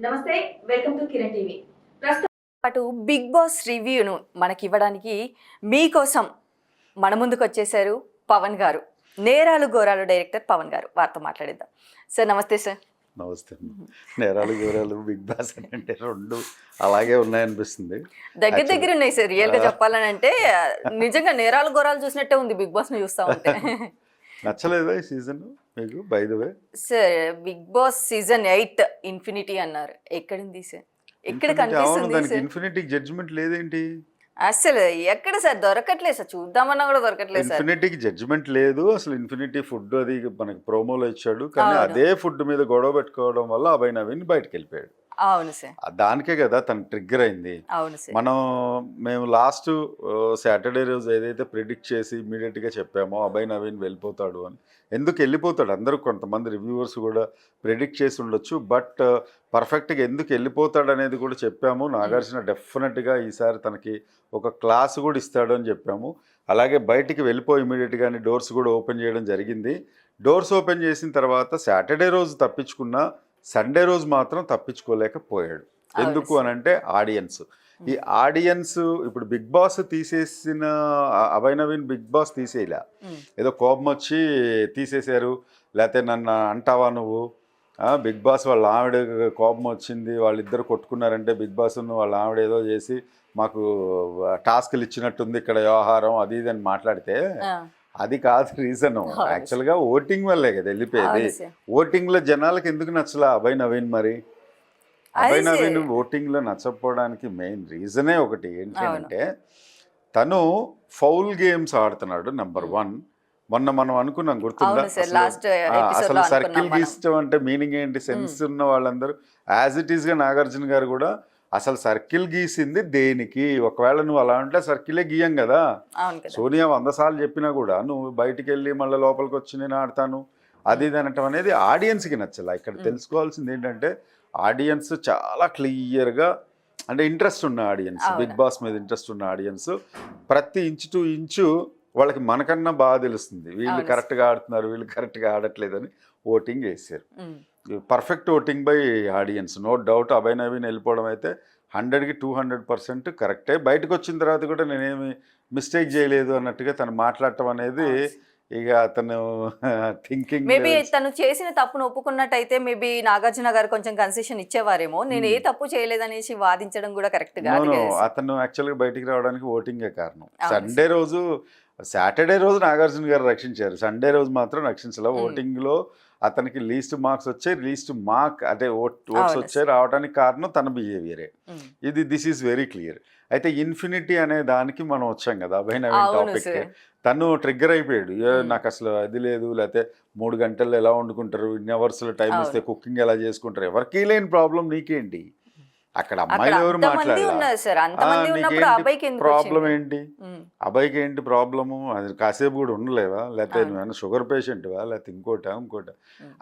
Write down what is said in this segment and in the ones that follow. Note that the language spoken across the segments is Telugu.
నమస్తే వెల్కమ్ టు కిరణ్ టీవీ. ప్రస్తుతం పాటు బిగ్ బాస్ రివ్యూను మనకి ఇవ్వడానికి మీకోసం మన ముందుకు వచ్చేసారు పవన్ గారు. నేరాలు ఘోరాలు డైరెక్టర్ పవన్ గారు. వారితో మాట్లాడిద్దాం. సార్ నమస్తే సార్. నమస్తే నేరాలు గోరాలు బిగ్ బాస్ అని అంటే రెండు అలాగే ఉన్నాయనిపిస్తుంది. దగ్గర దగ్గర ఉన్నాయి సార్. రియల్గా చెప్పాలని అంటే నిజంగా నేరాలు ఘోరాలు చూసినట్టే ఉంది బిగ్ బాస్ని చూస్తా ఉంటే. నచ్చలేదా ఈ సీజన్? మీకు by the way sir Bigg Boss season eight infinity అన్నారు. ఎక్కడుంది సార్? ఎక్కడ కనిపిస్తుంది ఇన్ఫినిటీ జడ్జ్మెంట్ లేదేంటి? అసలు ఎక్కడ సార్? దొరకట్లేదు సార్. చూద్దామన్నా కూడా దొరకట్లేదు సార్. ఇన్ఫినిటీకి జడ్జ్మెంట్ లేదు. అసలు ఇన్ఫినిటీ ఫుడ్ అది మనకి ప్రోమోలో ఇచ్చాడు. కానీ. అదే ఫుడ్ మీద గొడవ పెట్టుకోవడం వల్ల అభయ్ నవీన్ బయటకు వెళ్ళిపోయాడు. అవును సార్. దానికే కదా తను ట్రిగ్గర్ అయింది. అవును సార్. మనం మేము లాస్ట్ సాటర్డే రోజు ఏదైతే ప్రిడిక్ట్ చేసి ఇమీడియట్గా చెప్పామో అభయ్ నవీన్ వెళ్ళిపోతాడు అని. ఎందుకు వెళ్ళిపోతాడు? అందరూ కొంతమంది రివ్యూవర్స్ కూడా ప్రిడిక్ట్ చేసి ఉండొచ్చు. బట్ పర్ఫెక్ట్గా ఎందుకు వెళ్ళిపోతాడు అనేది కూడా చెప్పాము. నాగార్జున డెఫినెట్గా ఈసారి తనకి ఒక క్లాస్ కూడా ఇస్తాడు అని చెప్పాము. అలాగే బయటికి వెళ్ళిపోయి ఇమీడియట్గానే డోర్స్ కూడా ఓపెన్ చేయడం జరిగింది. డోర్స్ ఓపెన్ చేసిన తర్వాత సాటర్డే రోజు తప్పించుకున్నా సండే రోజు మాత్రం తప్పించుకోలేకపోయాడు. ఎందుకు అని అంటే ఆడియన్స్. ఈ ఆడియన్స్ ఇప్పుడు బిగ్ బాస్ తీసేసిన అ- అభయ్ నవీన్ బిగ్ బాస్ తీసేయలే. ఏదో కోపం వచ్చి తీసేశారు. లేకపోతే నన్ను అంటావా నువ్వు? బిగ్ బాస్ వాళ్ళ ఆవిడ కోపం వచ్చింది వాళ్ళిద్దరు కొట్టుకున్నారంటే బిగ్ బాస్ వాళ్ళ ఆవిడ ఏదో చేసి మాకు టాస్క్లు ఇచ్చినట్టుంది ఇక్కడ వ్యవహారం అది ఇది అని మాట్లాడితే అది కాదు రీజన్. యాక్చువల్గా ఓటింగ్ వల్లే కదా వెళ్ళిపోయేది సార్. ఓటింగ్లో జనాలకు ఎందుకు నచ్చలా అభయ్ నవీన్ మరి అభయ్ నవీన్ సార్. ఓటింగ్లో నచ్చకపోవడానికి మెయిన్ రీజనే ఒకటి ఏంటి. అంటే తను ఫౌల్ గేమ్స్ ఆడుతున్నాడు నెంబర్. వన్ మొన్న మనం అనుకున్నాం గుర్తుందా అసలు- లో సర్కిల్. గీసడం అంటే మీనింగ్ ఏంటి సెన్స్ ఉన్న వాళ్ళందరూ యాజ్ ఇట్ ఈస్గా నాగార్జున గారు కూడా అసలు సర్కిల్ గీసింది దేనికి ఒకవేళ నువ్వు అలా ఉంటే సర్కిలే గీయం కదా సోనియా వంద సార్లు చెప్పినా కూడా నువ్వు బయటికి వెళ్ళి మళ్ళీ లోపలికి వచ్చి నేను ఆడతాను అది ఇది అనటం అనేది ఆడియన్స్కి నచ్చలా ఇక్కడ. తెలుసుకోవాల్సింది ఏంటంటే ఆడియన్స్ చాలా క్లియర్గా అంటే ఇంట్రెస్ట్ ఉన్న ఆడియన్స్. బిగ్ బాస్ మీద ఇంట్రెస్ట్ ఉన్న ఆడియన్స్ ప్రతి ఇంచు టు ఇంచు వాళ్ళకి మనకన్నా బాగా తెలుస్తుంది వీళ్ళు. కరెక్ట్గా ఆడుతున్నారు వీళ్ళు కరెక్ట్గా ఆడట్లేదని ఓటింగ్ వేసారు. Perfect voting by audience. No doubt Abhay Naveen వెళ్ళిపోవడం అయితే హండ్రెడ్కి టూ హండ్రెడ్ పర్సెంట్ కరెక్టే. బయటకు వచ్చిన తర్వాత కూడా నేనేమి మిస్టేక్ చేయలేదు అన్నట్టుగా తను మాట్లాడటం అనేది. ఇక అతను థింకింగ్ మేబీ తను చేసిన తప్పును ఒప్పుకున్నట్టయితే మేబీ నాగార్జున గారు కొంచెం కన్సెషన్ ఇచ్చేవారేమో. నేను ఏ Hmm. తప్పు చేయలేదనేసి వాదించడం కూడా కరెక్ట్ కాదు కదా సార్. అతను యాక్చువల్గా బయటికి రావడానికి ఓటింగే కారణం. సండే రోజు సాటర్డే రోజు నాగార్జున గారు రక్షించారు. సండే రోజు మాత్రం రక్షించలే. ఓటింగ్లో అతనికి లీస్ట్ మార్క్స్ వచ్చాయి. లీస్ట్ మార్క్ అంటే ఓట్ ఓట్స్. వచ్చాయి. రావడానికి కారణం తన బిహేవియరే. ఇది దిస్ ఈజ్ వెరీ క్లియర్. అయితే ఇన్ఫినిటీ అనే దానికి మనం వచ్చాం కదా అభయ్ నవీన్ టాపిక్ తను ట్రిగ్గర్ అయిపోయాడు. నాకు అసలు అది లేదు. లేకపోతే మూడు గంటల్లో ఎలా వండుకుంటారు? ఇన్ని అవర్స్లో టైం. ఇస్తే కుకింగ్ ఎలా చేసుకుంటారు? ఎవరికి లేని ప్రాబ్లం నీకేంటి? అక్కడ అమ్మాయిలు ఎవరు మాట్లాడారు ప్రాబ్లం? ఏంటి. అబ్బాయికి ఏంటి ప్రాబ్లము? అది కాసేపు కూడా ఉండలేవా? లేకపోతే. నువ్వేమైనా షుగర్ పేషెంట్వా? లేకపోతే ఇంకోటా ఇంకోట.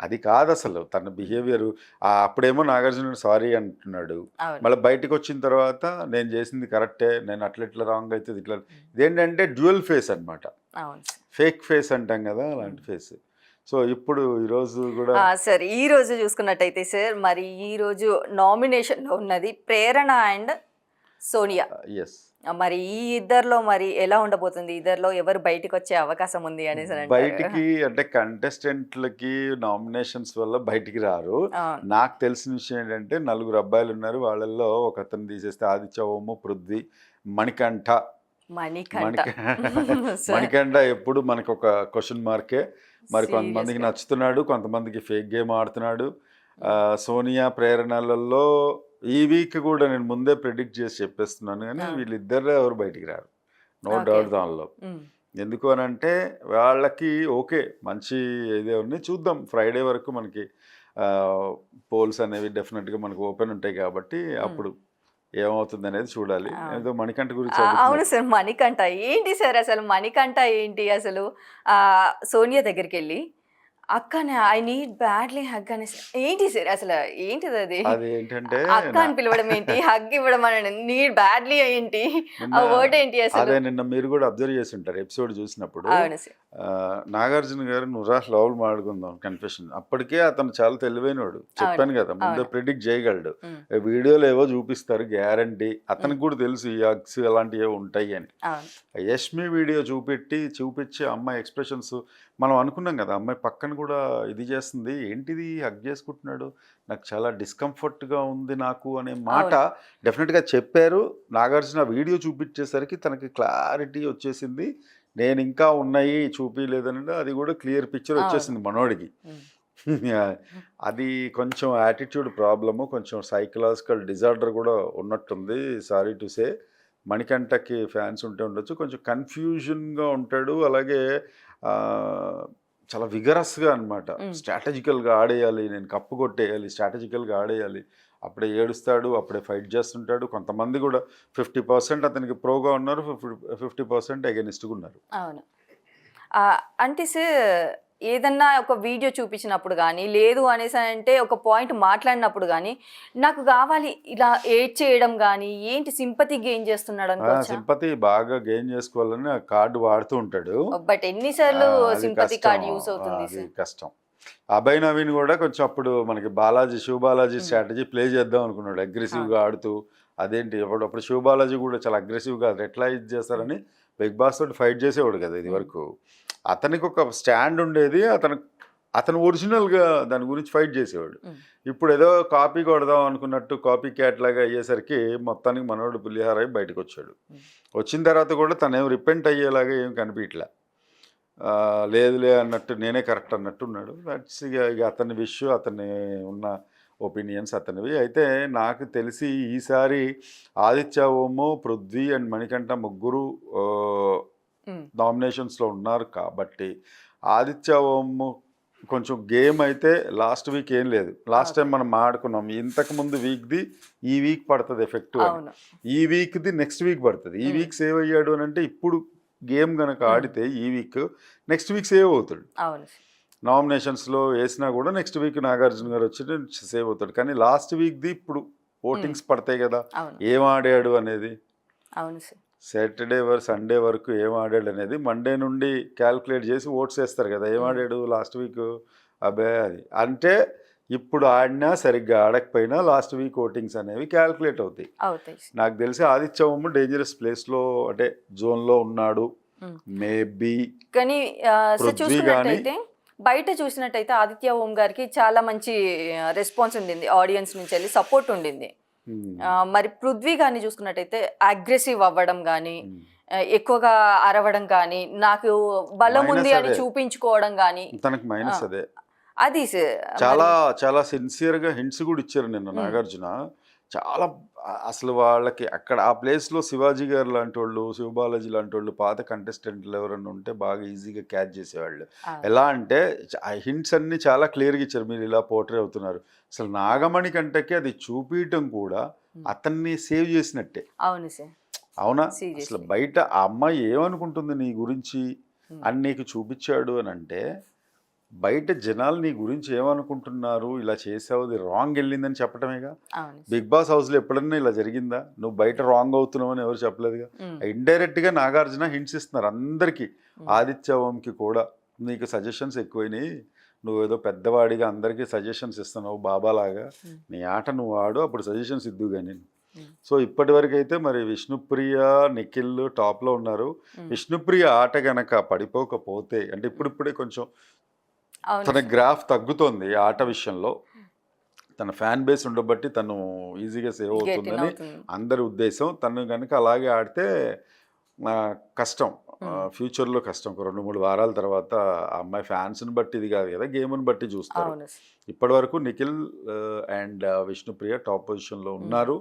అది కాదు అసలు తన బిహేవియర్ అప్పుడేమో నాగార్జునుడు సారీ అంటున్నాడు. మళ్ళీ బయటకు వచ్చిన తర్వాత నేను చేసింది కరెక్టే నేను అట్లా ఇట్లా రాంగ్ అవుతుంది ఇట్లా ఇదేంటంటే dual face sir. Fake face అంటాం కదా అలాంటి ఫేస్. సో ఇప్పుడు ఈరోజు కూడా సార్ ఈ రోజు చూసుకున్నట్టయితే సార్ మరి ఈ రోజు నామినేషన్లో ఉన్నది ప్రేరణ అండ్ సోనియా. ఎస్ మరి ఈ ఇద్దర్లో మరి ఎలా ఉండబోతుంది? ఇద్దర్లో ఎవరు బయటికి వచ్చే అవకాశం ఉంది అనేసి. బయటికి అంటే కంటెస్టెంట్లకి నామినేషన్స్ వల్ల బయటికి రారు. నాకు తెలిసిన విషయం ఏంటంటే నలుగురు అబ్బాయిలు ఉన్నారు. వాళ్ళల్లో ఒక అతను తీసేస్తే ఆదిత్య ఓము పృథ్వీ మణికంఠ మణికంఠ. ఎప్పుడు మనకు ఒక క్వశ్చన్ మార్కే. మరి కొంతమందికి. నచ్చుతున్నాడు కొంతమందికి ఫేక్ గేమ్ ఆడుతున్నాడు. ఆ, సోనియా ప్రేరణలలో ఈ వీక్ కూడా నేను ముందే ప్రిడిక్ట్ చేసి చెప్పేస్తున్నాను కానీ ఆ. వీళ్ళిద్దరు ఎవరు బయటికి రారు. నో. డౌట్ దానిలో. ఉమ్, ఎందుకు అని అంటే వాళ్ళకి ఓకే మంచి ఇదే ఉన్నాయి చూద్దాం. ఫ్రైడే వరకు మనకి పోల్స్ అనేవి డెఫినెట్గా మనకు ఓపెన్ ఉంటాయి కాబట్టి అప్పుడు ఏమవుతుంది అనేది చూడాలి. ఏదో మణికంఠ గురించి. అవును సార్ మణికంఠ ఏంటి సార్ అసలు మణికంఠ ఏంటి అసలు ఆ సోనియా దగ్గరికి వెళ్ళి అక్కనే ఐ నీడ్ బ్యాడ్లీ హగ్ అని ఏంటి సార్ అసలు? ఏంటిది అది? అది ఏంటంటే అక్క అని పిలవడం ఏంటి? హగ్ ఇవ్వడం అని నీడ్ బ్యాడ్లీ ఏంటి? ఆ వర్డ్ ఏంటి అసలు? అదే నిన్న మీరు కూడా అబ్జర్వ్ చేసి ఉంటారు ఎపిసోడ్ చూసినప్పుడు నాగార్జున గారు నువ్వురా లవ్లు మాడుకుందాం కన్ఫెషన్ అప్పటికే అతను చాలా తెలివైనవాడు. చెప్పాను కదా ముందే. ప్రిడిక్ట్ చేయగలడు. వీడియోలు ఏవో చూపిస్తారు గ్యారంటీ అతనికి కూడా తెలుసు ఈ అగ్స్ అలాంటివి ఏవో ఉంటాయి అని. యష్మి వీడియో చూపెట్టి చూపించి అమ్మాయి ఎక్స్ప్రెషన్స్ మనం అనుకున్నాం కదా అమ్మాయి పక్కన కూడా ఇది చేస్తుంది ఏంటిది హగ్ చేసుకుంటున్నాడు? నాకు చాలా డిస్కంఫర్ట్గా ఉంది నాకు అనే మాట డెఫినెట్గా చెప్పారు. నాగార్జున వీడియో చూపించేసరికి తనకి క్లారిటీ వచ్చేసింది. నేను ఇంకా ఉన్నాయి చూపించలేదని అది కూడా క్లియర్ పిక్చర్. వచ్చేసింది మనోడికి. అది కొంచెం యాటిట్యూడ్ ప్రాబ్లము కొంచెం సైకలాజికల్ డిజార్డర్ కూడా ఉన్నట్టుంది సారీ టు సే మణికంఠకి ఫ్యాన్స్ ఉంటే ఉండొచ్చు. కొంచెం కన్ఫ్యూజన్గా ఉంటాడు. అలాగే చాలా విగరస్గా అనమాట. స్ట్రాటజికల్గా ఆడేయాలి నేను కప్పు కొట్టేయాలి స్ట్రాటజికల్గా ఆడేయాలి. అప్పుడే ఏడుస్తాడు అప్పుడే ఫైట్ చేస్తుంటాడు. కొంతమంది కూడా ఫిఫ్టీ పర్సెంట్ అతనికి ప్రోగా ఉన్నారు ఫిఫ్టీ పర్సెంట్ అగెనిస్ట్గా ఉన్నారు. అవును. అంటే సార్ ఏదన్నా ఒక వీడియో చూపించినప్పుడు కానీ లేదు అనేసి అంటే ఒక పాయింట్ మాట్లాడినప్పుడు కానీ నాకు కావాలి ఇలా ఏడ్ చేయడం కానీ ఏంటి సింపతి గెయిన్ చేస్తున్నాడు అనుకోవచ్చా? సింపతి బాగా గెయిన్ చేసుకోవాలని కార్డు వాడుతూ ఉంటాడు. బట్ ఎన్నిసార్లు సింపతి. కార్డ్ యూస్ అవుతుంది కష్టం. అభయ్ నవీన్ కూడా కొంచెం అప్పుడు మనకి బాలాజీ శివ బాలాజీ. స్ట్రాటజీ ప్లే చేద్దాం అనుకున్నాడు. అగ్రెసివ్గా ఆడుతూ అదేంటి అప్పుడు అప్పుడు శివ బాలాజీ కూడా చాలా అగ్రెసివ్గా ఎట్లా ఇది చేస్తారని బిగ్ బాస్ తోటి ఫైట్ చేసేవాడు కదా ఇది వరకు. అతనికి ఒక స్టాండ్ ఉండేది. అతను అతను ఒరిజినల్గా దాని గురించి ఫైట్ చేసేవాడు. ఇప్పుడు ఏదో కాపీ కొడదాం అనుకున్నట్టు కాపీ క్యాట్ లాగా అయ్యేసరికి మొత్తానికి మనోడు పులిహార అయి బయటకు వచ్చాడు. వచ్చిన తర్వాత కూడా తను ఏం రిపెంట్ అయ్యేలాగా ఏం కనిపించలే లేదులే అన్నట్టు నేనే కరెక్ట్ అన్నట్టు ఉన్నాడు. దట్స్ ఇక ఇక అతని విషయం అతని ఉన్న ఒపీనియన్స్ అతనివి. అయితే నాకు తెలిసి ఈసారి ఆదిత్య ఓమో పృథ్వీ అండ్ మణికంఠ ముగ్గురు నామినేషన్స్లో ఉన్నారు కాబట్టి ఆదిత్య ఓము కొంచెం గేమ్ అయితే లాస్ట్ వీక్ ఏం లేదు. లాస్ట్ టైం మనం మాట్లాడుకున్నాం ఇంతకు ముందు వీక్ది ఈ వీక్ పడుతుంది ఎఫెక్టివ్ అవును. ఈ వీక్ది నెక్స్ట్ వీక్ పడుతుంది. ఈ. వీక్ సేవ్ అయ్యాడు అని అంటే ఇప్పుడు గేమ్ కనుక ఆడితే ఈ వీక్ నెక్స్ట్ వీక్ సేవ్ అవుతాడు. నామినేషన్స్లో వేసినా కూడా నెక్స్ట్ వీక్ నాగార్జున గారు వచ్చి సేవ్ అవుతాడు. కానీ లాస్ట్ వీక్ది ఇప్పుడు ఓటింగ్స్ పడతాయి కదా. ఏం ఆడాడు అనేది? అవును సార్. సాటర్డే వరకు సండే వరకు ఏం ఆడాడు అనేది మండే నుండి క్యాల్కులేట్ చేసి ఓట్స్ వేస్తారు కదా. ఏం. ఆడాడు లాస్ట్ వీక్? అబ్బే అది. అంటే ఇప్పుడు ఆడినా సరిగ్గా ఆడకపోయినా లాస్ట్ వీక్ ఓటింగ్స్ అనేవి క్యాల్కులేట్ అవుతాయి. నాకు తెలిసి ఆదిత్యవమ్మ డేంజరస్ ప్లేస్లో అంటే జోన్లో ఉన్నాడు. మేబీ కానీ చూసుకున్నట్టయితే బయట చూసినట్టయితే ఆదిత్య ఓం గారికి చాలా మంచి రెస్పాన్స్ ఉండింది. ఆడియన్స్ నుంచి వెళ్ళి సపోర్ట్ ఉండింది. మరి పృథ్వీ గారిని చూసుకున్నట్టయితే అగ్రెసివ్ అవ్వడం కానీ ఎక్కువగా అరవడం కానీ నాకు బలం ఉంది అని. చూపించుకోవడం కానీ తనకు మైనస్ అదే అది చాలా చాలా సిన్సియర్గా హింట్స్ కూడా ఇచ్చారు నిన్న Hmm. నాగార్జున చాలా అసలు వాళ్ళకి అక్కడ ఆ ప్లేస్లో శివాజీ గారు లాంటి వాళ్ళు శివబాలాజీ లాంటి వాళ్ళు పాత కంటెస్టెంట్లు ఎవరైనా ఉంటే బాగా ఈజీగా క్యాచ్ చేసేవాళ్ళు. ఎలా అంటే ఆ హింట్స్ అన్ని చాలా క్లియర్గా ఇచ్చారు. మీరు ఇలా పోర్ట్రే అవుతున్నారు. అసలు నాగమణి కంటకి అది చూపించడం కూడా. అతన్ని సేవ్ చేసినట్టే. అవును సార్. అవునా. అసలు బయట ఆ అమ్మాయి ఏమనుకుంటుంది నీ గురించి. అని నీకు చూపించాడు అని అంటే బయట జనాలు నీ గురించి ఏమనుకుంటున్నారు? ఇలా చేసావు అది రాంగ్ వెళ్ళిందని చెప్పటమేగా. బిగ్ బాస్ హౌస్లో ఎప్పుడన్నా ఇలా జరిగిందా? నువ్వు బయట రాంగ్ అవుతున్నావు అని ఎవరు చెప్పలేదుగా? ఇండైరెక్ట్గా నాగార్జున హింట్స్ ఇస్తున్నారు అందరికీ. ఉమ్, ఆదిత్య ఓంకి కూడా. నీకు సజెషన్స్ ఎక్కువైనాయి. నువ్వు ఏదో పెద్దవాడిగా అందరికీ సజెషన్స్ ఇస్తున్నావు బాబాలాగా. నీ ఆట నువ్వు ఆడు అప్పుడు సజెషన్స్ ఇద్దుగా నేను. సో ఇప్పటి వరకు అయితే మరి విష్ణుప్రియ నిఖిల్ టాప్లో ఉన్నారు. విష్ణుప్రియ ఆట గనక పడిపోకపోతే అంటే ఇప్పుడిప్పుడే కొంచెం తన. గ్రాఫ్ తగ్గుతోంది ఆట విషయంలో తన ఫ్యాన్ బేస్ ఉండబట్టి తను ఈజీగా సేవ్ అవుతుందని అవుతుంది. అందరి ఉద్దేశం తను కనుక అలాగే ఆడితే కష్టం. ఫ్యూచర్లో కష్టం ఒక రెండు మూడు వారాల తర్వాత ఆ అమ్మాయి ఫ్యాన్స్ని బట్టి ఇది కాదు కదా గేమ్ని బట్టి చూస్తారు. ఇప్పటి వరకు నిఖిల్ అండ్ విష్ణుప్రియ టాప్ పొజిషన్లో ఉన్నారు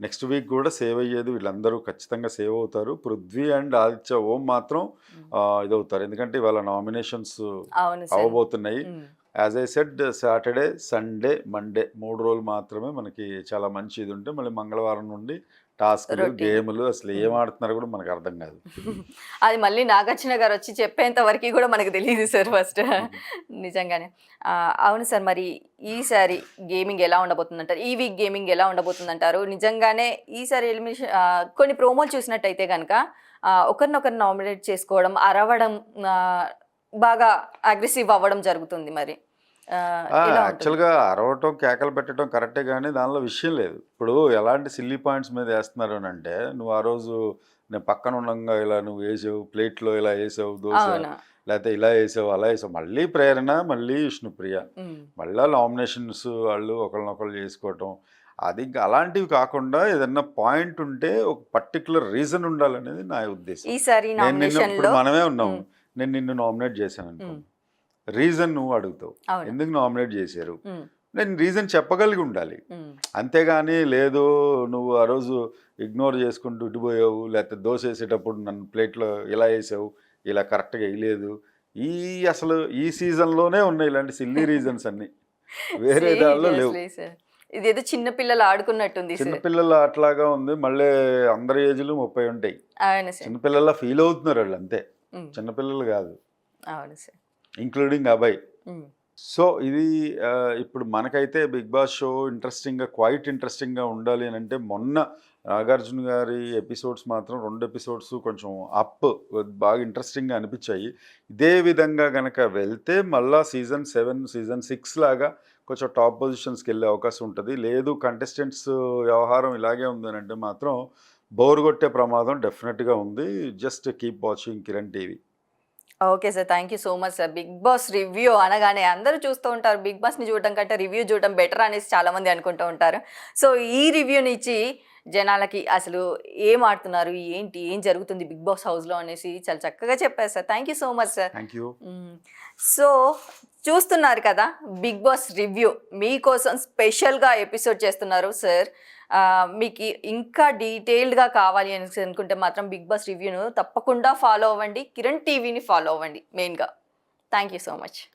నెక్స్ట్ వీక్ కూడా సేవ్ అయ్యేది వీళ్ళందరూ ఖచ్చితంగా సేవ్ అవుతారు. పృథ్వీ అండ్ ఆదిత్య ఓం మాత్రం ఇదవుతారు. ఎందుకంటే ఇవాళ నామినేషన్స్. అవ్వబోతున్నాయి. ఉమ్, as I said Saturday Sunday Monday మూడు రోజులు మాత్రమే మనకి చాలా మంచి ఇది ఉంటే మళ్ళీ మంగళవారం నుండి టాస్క్లు. గేములు అసలు ఏం ఆడుతున్నారో కూడా మనకు అర్థం కాదు. అది మళ్ళీ నాగార్జున గారు వచ్చి చెప్పేంత వరకు కూడా మనకు తెలియదు సార్ ఫస్ట్. నిజంగానే. అవును సార్ మరి ఈసారి గేమింగ్ ఎలా ఉండబోతుంది అంటారు ఈ వీక్ గేమింగ్ ఎలా ఉండబోతుంది అంటారు నిజంగానే ఈసారి ఎలిమినేషన్ కొన్ని ప్రోమోలు చూసినట్టయితే కనుక ఒకరినొకరు నామినేట్ చేసుకోవడం అరవడం బాగా అగ్రెసివ్ అవ్వడం జరుగుతుంది మరి? యాక్చువల్గా అరవటం కేకలు పెట్టడం కరెక్టే కానీ దానిలో విషయం లేదు. ఇప్పుడు ఎలాంటి సిల్లీ పాయింట్స్ మీద వేస్తున్నారు అని అంటే నువ్వు ఆ రోజు నేను పక్కన ఉండగా ఇలా నువ్వు వేసావు ప్లేట్లో ఇలా వేసావు దోశ లేకపోతే ఇలా వేసావు అలా వేసావు మళ్ళీ ప్రేరణ మళ్ళీ విష్ణుప్రియ. మళ్ళీ నామినేషన్స్ వాళ్ళు ఒకరినొకరు చేసుకోవటం. అది ఇంకా అలాంటివి కాకుండా ఏదన్నా పాయింట్ ఉంటే ఒక పర్టికులర్ రీజన్ ఉండాలనేది నా ఉద్దేశం. ఈసారి మనమే ఉన్నాము. నేను నిన్ను నామినేట్ చేశాను అనుకో. రీజన్ నువ్వు అడుగుతావు. ఎందుకు నామినేట్ చేశారు? నేను రీజన్ చెప్పగలిగి ఉండాలి. అంతేగాని లేదు నువ్వు ఆ రోజు ఇగ్నోర్ చేసుకుంటూ ఇటుపోయావు లేకపోతే దోశ వేసేటప్పుడు నన్ను ప్లేట్లో ఇలా వేసావు ఇలా కరెక్ట్గా వేయలేదు. ఈ అసలు ఈ సీజన్లోనే ఉన్నాయి ఇలాంటి సిల్లీ రీజన్స్ అన్ని. వేరే దానిలో లేవు. sir. ఇదేదో చిన్న పిల్లలు ఆడుకున్నట్టుంది చిన్నపిల్లలు అట్లాగా ఉంది మళ్ళీ అందరి ఏజ్లు ముప్పై ఉంటాయి. చిన్నపిల్లల ఫీల్ అవుతున్నారు వాళ్ళు అంతే. చిన్నపిల్లలు కాదు. అవును సార్ ఇంక్లూడింగ్ ఉమ్, సో ఇది ఇప్పుడు మనకైతే బిగ్ బాస్ షో ఇంట్రెస్టింగ్గా క్వైట్ ఇంట్రెస్టింగ్గా ఉండాలి అని అంటే మొన్న నాగార్జున గారి ఎపిసోడ్స్ మాత్రం రెండు ఎపిసోడ్స్ కొంచెం అప్ బాగా ఇంట్రెస్టింగ్గా అనిపించాయి. ఇదే విధంగా గనక వెళ్తే మళ్ళా సీజన్ సెవెన్ సీజన్ సిక్స్ లాగా కొంచెం టాప్ పొజిషన్స్కి వెళ్ళే అవకాశం ఉంటుంది. లేదు కంటెస్టెంట్స్ వ్యవహారం ఇలాగే ఉందని అంటే మాత్రం బోర్ కొట్టే ప్రమాదం డెఫినెట్గా ఉంది. Just keep watching Kiran TV. Okay sir thank you so much sir. Bigg Boss review అనగానే అందరూ చూస్తూ ఉంటారు. బిగ్ బాస్ని చూడటం కంటే రివ్యూ చూడటం బెటర్ అనేసి చాలామంది అనుకుంటూ ఉంటారు. సో ఈ రివ్యూని ఇచ్చి జనాలకి అసలు ఏం ఆడుతున్నారు? ఏంటి? ఏం జరుగుతుంది బిగ్ బాస్ హౌస్లో అనేసి చాలా చక్కగా చెప్పారు sir. Thank you so much sir. Thank you. So చూస్తున్నారు కదా బిగ్ బాస్ రివ్యూ మీకోసం స్పెషల్గా ఎపిసోడ్ చేస్తున్నారు సార్. మీకు ఇంకా డీటెయిల్డ్గా కావాలి అని అనుకుంటే మాత్రం బిగ్ బాస్ రివ్యూను తప్పకుండా ఫాలో అవ్వండి. కిరణ్ టీవీని ఫాలో అవ్వండి మెయిన్గా. Thank you so much.